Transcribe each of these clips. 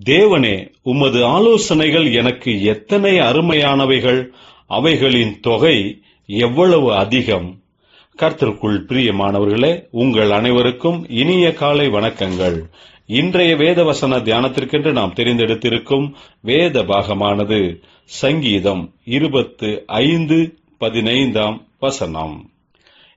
தேவனே உமது ஆலோசனைகள் எனக்கு எத்தனை அருமையானவைகள் அவைகளின் தொகை எவ்வளவு அதிகம்? கர்த்தருக்குள் பிரியமானவர்களே உங்கள் அனைவருக்கும் இனிய காலை வணக்கங்கள். இன்றைய வேத வசன தியானத்திற்கென்று நாம் தெரிந்தெடுத்திருக்கும் வேத பாகமானது சங்கீதம் இருபத்து ஐந்து பதினைந்தாம் வசனம்.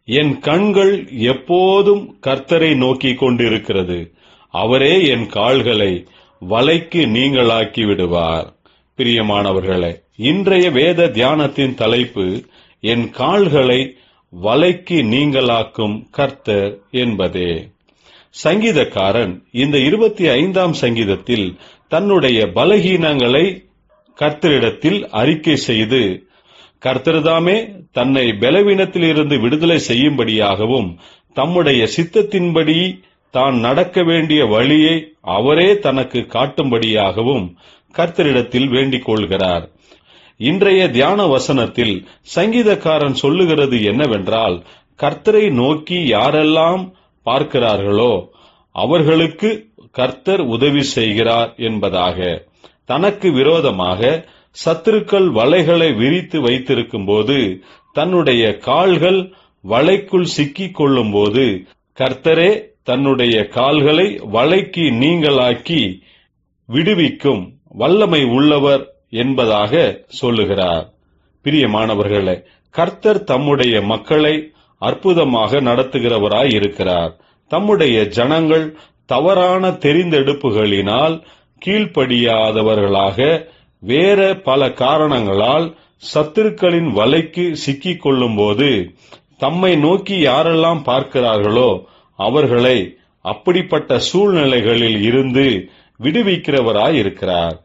என் கண்கள் எப்போதும் கர்த்தரை நோக்கிக் கொண்டிருக்கிறது. அவரே என் கால்களை வலைக்கு நீங்களாக்கி விடுவார். பிரியமானவர்களே இன்றைய வேத தியானத்தின் தலைப்பு என் கால்களை வலைக்கு நீங்களாக்கும் கர்த்தர் என்பதே. சங்கீதக்காரன் இந்த இருபத்தி ஐந்தாம் சங்கீதத்தில் தன்னுடைய பலகீனங்களை கர்த்தரிடத்தில் அறிக்கை செய்து கர்த்தர்தாமே தன்னை பலவீனத்திலிருந்து விடுதலை செய்யும்படியாகவும் தம்முடைய சித்தத்தின்படி தான் நடக்க வேண்டிய வழியை அவரே தனக்கு காட்டும்படியாகவும் கர்த்தரிடத்தில் வேண்டிக் கொள்கிறார். இன்றைய தியான வசனத்தில் சங்கீதக்காரன் சொல்லுகிறது என்னவென்றால் கர்த்தரை நோக்கி யாரெல்லாம் பார்க்கிறார்களோ அவர்களுக்கு கர்த்தர் உதவி செய்கிறார் என்பதாக தனக்கு விரோதமாக சத்துருக்கள் வலைகளை விரித்து வைத்திருக்கும் போது தன்னுடைய கால்கள் வலைக்குள் சிக்கிக் கொள்ளும் போது கர்த்தரே தன்னுடைய கால்களை வலைக்கு நீங்களாக்கி விடுவிக்கும் வல்லமை உள்ளவர் என்பதாக சொல்லுகிறார். பிரியமானவர்களே கர்த்தர் தம்முடைய மக்களை அற்புதமாக நடத்துகிறவராய் இருக்கிறார். தம்முடைய ஜனங்கள் தவறான தெரிந்தெடுப்புகளினால் கீழ்ப்படியாதவர்களாக வேற பல காரணங்களால் சத்துருக்களின் வலைக்கு சிக்கிக் கொள்ளும் போது தம்மை நோக்கி யாரெல்லாம் பார்க்கிறார்களோ அவர்களை அப்படிப்பட்ட சூழ்நிலைகளில் இருந்து விடுவிக்கிறவராயிருக்கிறார்.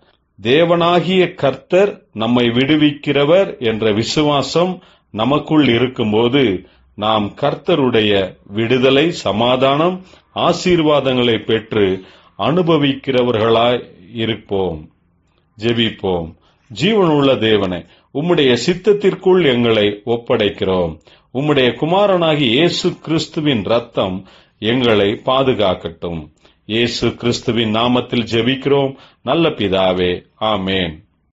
தேவனாகிய கர்த்தர் நம்மை விடுவிக்கிறவர் என்ற விசுவாசம் நமக்குள் இருக்கும்போது நாம் கர்த்தருடைய விடுதலை சமாதானம் ஆசீர்வாதங்களை பெற்று அனுபவிக்கிறவர்களாய் இருப்போம் ஜெபிப்போம். ஜீவனுள்ள தேவனை உம்முடைய சித்தத்திற்குள் எங்களை ஒப்படைக்கிறோம். உம்முடைய குமாரனாகி இயேசு கிறிஸ்துவின் ரத்தம் எங்களை பாதுகாக்கட்டும். இயேசு கிறிஸ்துவின் நாமத்தில் ஜெபிக்கிறோம். நல்ல பிதாவே ஆமேன்.